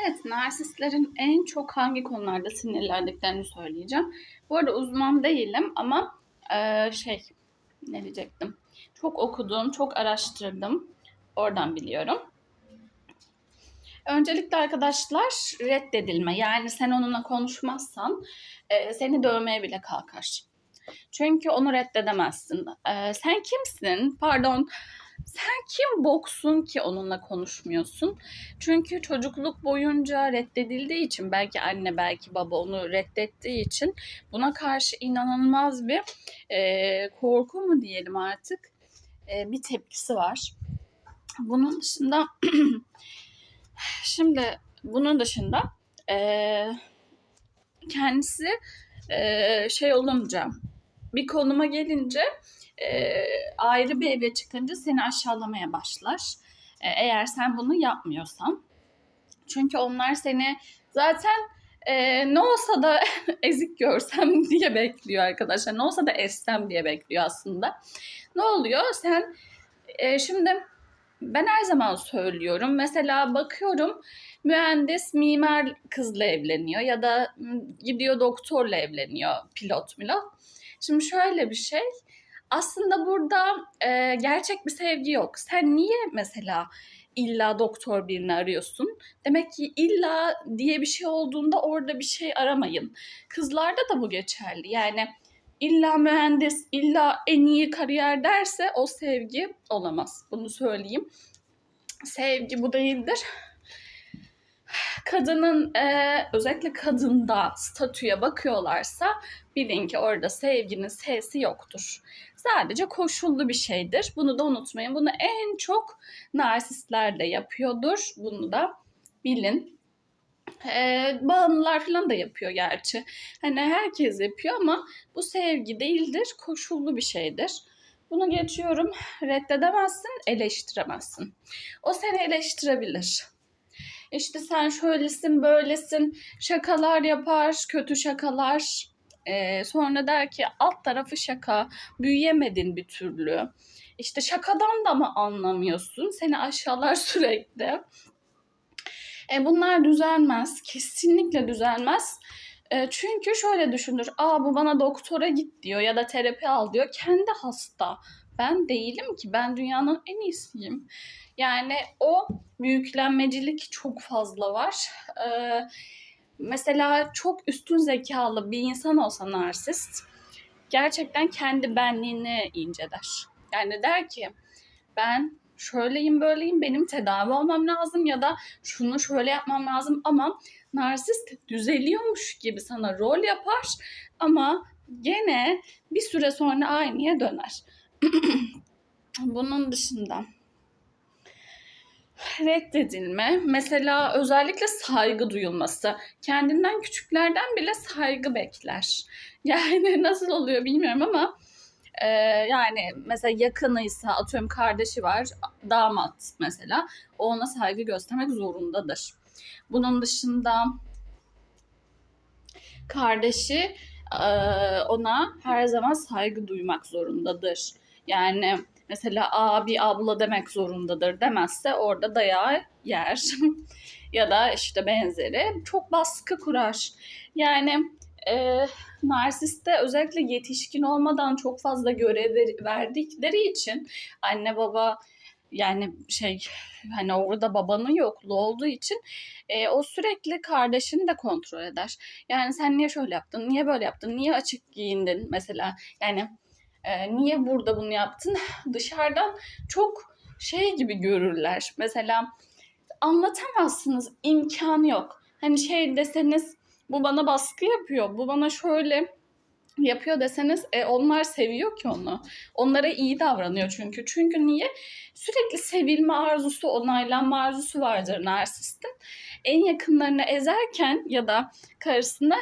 Evet, narsistlerin en çok hangi konularda sinirlendiklerini söyleyeceğim. Bu arada uzman değilim ama eee, şey ne diyecektim? Çok okudum, çok araştırdım. Oradan biliyorum. Öncelikle arkadaşlar reddedilme. Yani sen onunla konuşmazsan eee, seni dövmeye bile kalkar. Çünkü onu reddedemezsin. Eee, sen kimsin? Pardon. Sen kim boksun ki onunla konuşmuyorsun? Çünkü çocukluk boyunca reddedildiği için belki anne belki baba onu reddettiği için buna karşı inanılmaz bir eee, korku mu diyelim artık eee, bir tepkisi var. Bunun dışında şimdi bunun dışında eee, kendisi eee, şey olunca bir konuma gelince eee, ayrı bir eve çıkınca seni aşağılamaya başlar. E, eğer sen bunu yapmıyorsan. Çünkü onlar seni zaten e, ne olsa da ezik görsem diye bekliyor arkadaşlar. Ne olsa da essem diye bekliyor aslında. Ne oluyor? Sen e, şimdi ben her zaman söylüyorum. Mesela bakıyorum mühendis mimar kızla evleniyor ya da gidiyor doktorla evleniyor pilot milot. Şimdi şöyle bir şey. Aslında burada e, gerçek bir sevgi yok. Sen niye mesela illa doktor birini arıyorsun? Demek ki illa diye bir şey olduğunda orada bir şey aramayın. Kızlarda da bu geçerli. Yani illa mühendis, illa en iyi kariyer derse o sevgi olamaz. Bunu söyleyeyim. Sevgi bu değildir. Kadının e, özellikle kadında statüye bakıyorlarsa bilin ki orada sevginin sesi yoktur. Sadece koşullu bir şeydir. Bunu da unutmayın. Bunu en çok narsistler de yapıyordur. Bunu da bilin. Ee, bağımlılar falan da yapıyor gerçi. Hani herkes yapıyor ama bu sevgi değildir, koşullu bir şeydir. Bunu geçiyorum. Reddedemezsin, eleştiremezsin. O seni eleştirebilir. İşte sen şöylesin, böylesin, şakalar yapar, kötü şakalar. Ee, sonra der ki alt tarafı şaka, büyüyemedin bir türlü. İşte şakadan da mı anlamıyorsun? Seni aşağılar sürekli. E, bunlar düzelmez. Kesinlikle düzelmez. E, çünkü şöyle düşünür. Aa bu bana doktora git diyor ya da terapi al diyor. Kendi hasta. Ben değilim ki. Ben dünyanın en iyisiyim. Yani o büyüklenmecilik çok fazla var. E, mesela çok üstün zekalı bir insan olsa narsist gerçekten kendi benliğini inceler. Yani der ki ben şöyleyim böyleyim benim tedavi olmam lazım ya da şunu şöyle yapmam lazım ama narsist düzeliyormuş gibi sana rol yapar ama gene bir süre sonra aynıya döner. Bunun dışında reddedilme, mesela özellikle saygı duyulması. Kendinden küçüklerden bile saygı bekler. Yani nasıl oluyor bilmiyorum ama ee, yani mesela yakınıysa atıyorum kardeşi var damat mesela o ona saygı göstermek zorundadır. Bunun dışında kardeşi e, ona her zaman saygı duymak zorundadır. Yani mesela abi abla demek zorundadır demezse orada dayağı yer ya da işte benzeri çok baskı kurar. Yani e, narsiste özellikle yetişkin olmadan çok fazla görev ver- verdikleri için anne baba yani şey hani orada babanın yokluğu olduğu için e, o sürekli kardeşini de kontrol eder. Yani sen niye şöyle yaptın, niye böyle yaptın, niye açık giyindin mesela yani e, niye burada bunu yaptın dışarıdan çok şey gibi görürler. Mesela anlatamazsınız imkanı yok. Hani şey deseniz bu bana baskı yapıyor, bu bana şöyle yapıyor deseniz e, onlar seviyor ki onu. Onlara iyi davranıyor çünkü. Çünkü niye? Sürekli sevilme arzusu, onaylanma arzusu vardır narsistin. En yakınlarını ezerken ya da karısını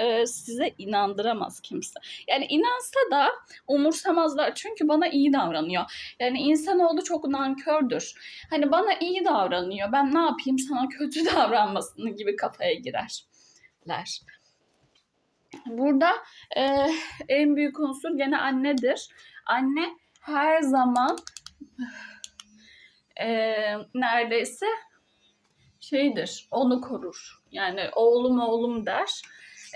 e, size inandıramaz kimse. Yani inansa da umursamazlar çünkü bana iyi davranıyor. Yani insanoğlu çok nankördür. Hani bana iyi davranıyor. Ben ne yapayım sana kötü davranmasını gibi kafaya girerler. Burada e, en büyük unsur gene annedir. Anne her zaman e, neredeyse şeydir, onu korur. Yani oğlum oğlum der.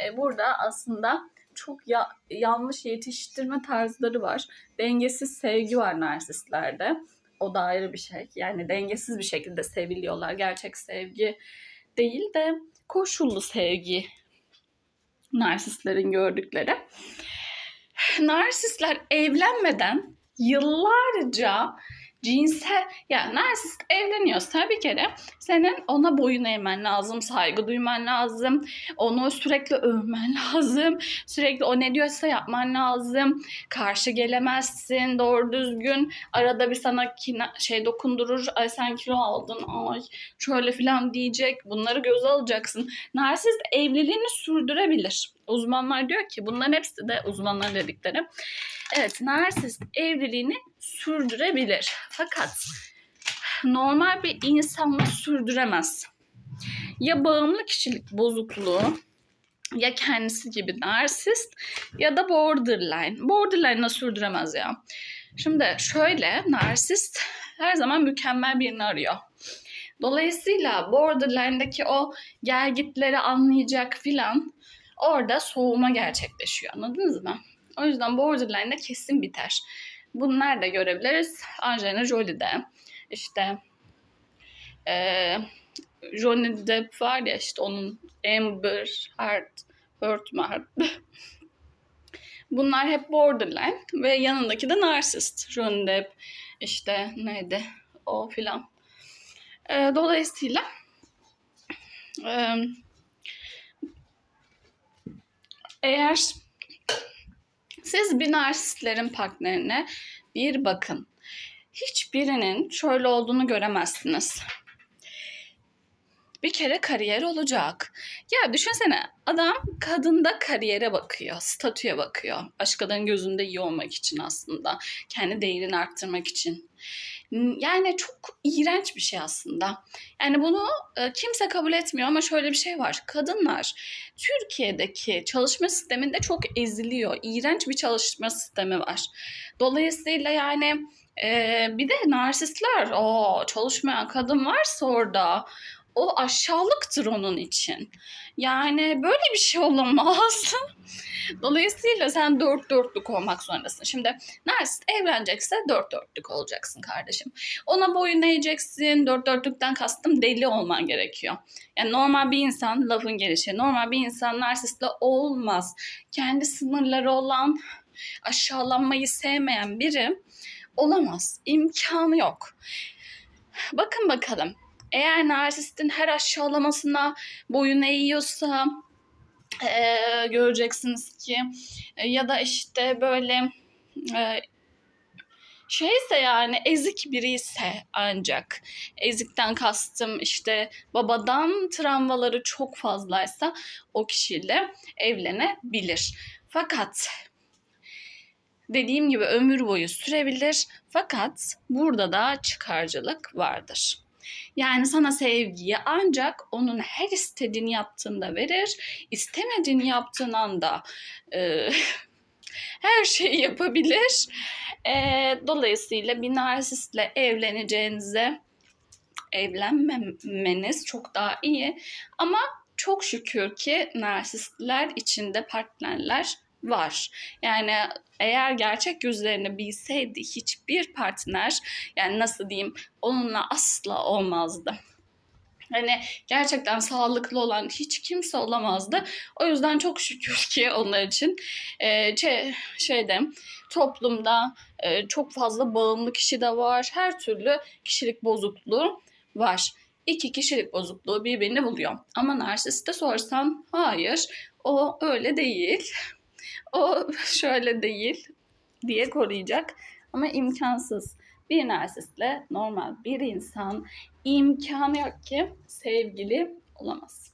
E, burada aslında çok ya- yanlış yetiştirme tarzları var. Dengesiz sevgi var narsistlerde. O da ayrı bir şey. Yani dengesiz bir şekilde seviliyorlar. Gerçek sevgi değil de koşullu sevgi narsistlerin gördükleri. Narsistler evlenmeden yıllarca cinsel yani narsist evleniyorsa bir kere senin ona boyun eğmen lazım, saygı duyman lazım, onu sürekli övmen lazım, sürekli o ne diyorsa yapman lazım, karşı gelemezsin doğru düzgün, arada bir sana kina, şey dokundurur, ay sen kilo aldın, ay şöyle filan diyecek, bunları göze alacaksın. Narsist evliliğini sürdürebilir. Uzmanlar diyor ki bunların hepsi de uzmanlar dedikleri. Evet narsist evliliğini sürdürebilir. Fakat normal bir insanla sürdüremez. Ya bağımlı kişilik bozukluğu ya kendisi gibi narsist ya da borderline. Borderline'la sürdüremez ya. Şimdi şöyle narsist her zaman mükemmel birini arıyor. Dolayısıyla borderline'daki o gelgitleri anlayacak filan orada soğuma gerçekleşiyor. Anladınız mı? O yüzden borderline'da kesin biter. Bunu nerede görebiliriz? Angelina Jolie'de. İşte eee Johnny Depp var ya işte onun Amber Heard, Heard Heard? Bunlar hep borderline ve yanındaki de narsist. Johnny Depp işte neydi o filan. Eee, dolayısıyla eee, eğer siz bir narsistlerin partnerine bir bakın. Hiçbirinin şöyle olduğunu göremezsiniz. Bir kere kariyer olacak. Ya düşünsene adam kadında kariyere bakıyor, statüye bakıyor. Başkalarının gözünde iyi olmak için aslında. Kendi değerini arttırmak için. Yani çok iğrenç bir şey aslında. Yani bunu e, kimse kabul etmiyor ama şöyle bir şey var. Kadınlar Türkiye'deki çalışma sisteminde çok eziliyor. İğrenç bir çalışma sistemi var. Dolayısıyla yani e, bir de narsistler o çalışmayan kadın varsa orada o aşağılıktır onun için. Yani böyle bir şey olamaz. Dolayısıyla sen dört dörtlük olmak zorundasın. Şimdi narsist evlenecekse dört dörtlük olacaksın kardeşim. Ona boyun eğeceksin. Dört dörtlükten kastım deli olman gerekiyor. Yani normal bir insan, lafın gelişi, normal bir insan narsistle olmaz. Kendi sınırları olan, aşağılanmayı sevmeyen biri olamaz. İmkanı yok. Bakın bakalım. Eğer narsistin her aşağılamasına boyun eğiyorsa e, göreceksiniz ki e, ya da işte böyle e, şeyse yani ezik biri ise ancak ezikten kastım işte babadan travmaları çok fazlaysa o kişiyle evlenebilir. Fakat dediğim gibi ömür boyu sürebilir fakat burada da çıkarcılık vardır. Yani sana sevgiyi ancak onun her istediğini yaptığında verir, istemediğini yaptığın anda e, her şeyi yapabilir. E, dolayısıyla bir narsistle evleneceğinize evlenmemeniz çok daha iyi. Ama çok şükür ki narsistler içinde partnerler var. Yani eğer gerçek yüzlerini bilseydi hiçbir partner yani nasıl diyeyim onunla asla olmazdı. Hani gerçekten sağlıklı olan hiç kimse olamazdı. O yüzden çok şükür ki onlar için e, şey, şeyde toplumda e, çok fazla bağımlı kişi de var. Her türlü kişilik bozukluğu var. İki kişilik bozukluğu birbirini buluyor. Ama narsiste sorsan hayır o öyle değil. O şöyle değil diye koruyacak. Ama imkansız. Bir narsistle normal bir insan imkanı yok ki sevgili olamaz.